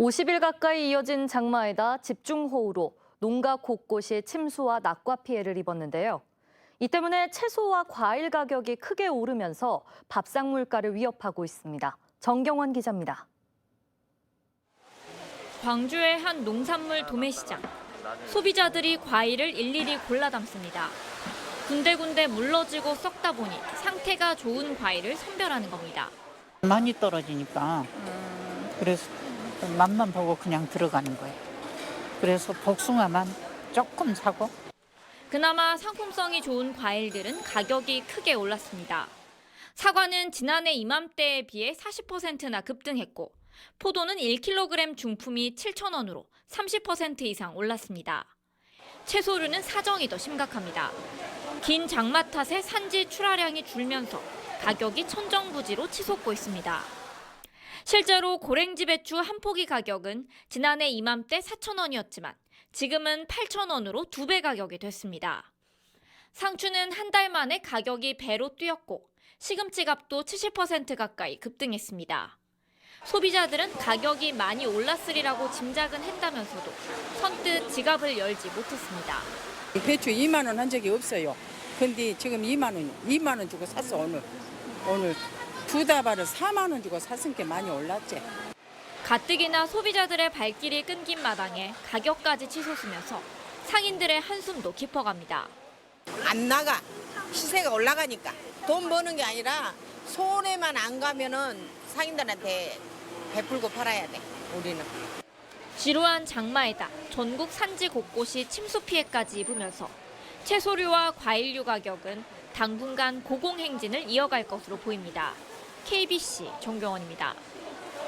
50일 가까이 이어진 장마에다 집중호우로 농가 곳곳이 침수와 낙과 피해를 입었는데요. 이 때문에 채소와 과일 가격이 크게 오르면서 밥상 물가를 위협하고 있습니다. 정경원 기자입니다. 광주의 한 농산물 도매시장. 소비자들이 과일을 일일이 골라 담습니다. 군데군데 물러지고 썩다 보니 상태가 좋은 과일을 선별하는 겁니다. 많이 떨어지니까 그래서 맛만 보고 그냥 들어가는 거예요. 그래서 복숭아만 조금 사고 그나마 상품성이 좋은 과일들은 가격이 크게 올랐습니다. 사과는 지난해 이맘때에 비해 40%나 급등했고 포도는 1kg 중품이 7,000원으로 30% 이상 올랐습니다. 채소류는 사정이 더 심각합니다. 긴 장마 탓에 산지 출하량이 줄면서 가격이 천정부지로 치솟고 있습니다. 실제로 고랭지 배추 한 포기 가격은 지난해 이맘때 4,000원이었지만 지금은 8,000원으로 두 배 가격이 됐습니다. 상추는 한 달 만에 가격이 배로 뛰었고 시금치 값도 70% 가까이 급등했습니다. 소비자들은 가격이 많이 올랐으리라고 짐작은 했다면서도 선뜻 지갑을 열지 못했습니다. 배추 2만 원 한 적이 없어요. 근데 지금 2만 원, 2만 원 주고 샀어 오늘. 오늘 두 다발을 4만 원 주고 샀은 게 많이 올랐지. 가뜩이나 소비자들의 발길이 끊긴 마당에 가격까지 치솟으면서 상인들의 한숨도 깊어갑니다. 안 나가 시세가 올라가니까 돈 버는 게 아니라 손해만 안 가면은 상인들한테 베풀고 팔아야 돼 우리는 지루한 장마에다 전국 산지 곳곳이 침수 피해까지 입으면서 채소류와 과일류 가격은 당분간 고공행진을 이어갈 것으로 보입니다. KBC 정경원입니다.